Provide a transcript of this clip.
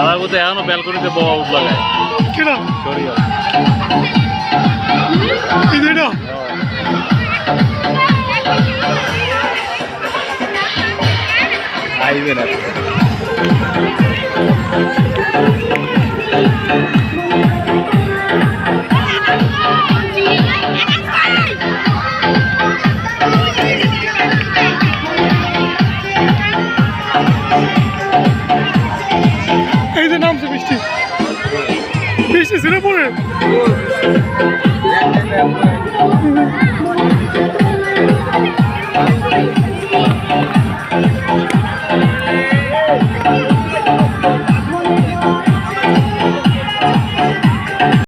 আমার মতো এখনও ব্যালকনিতে বাবা উঠ লাগায়। কেন? সরিয়া আইবে এই যে নামছে বৃষ্টি বৃষ্টি ছিল পরে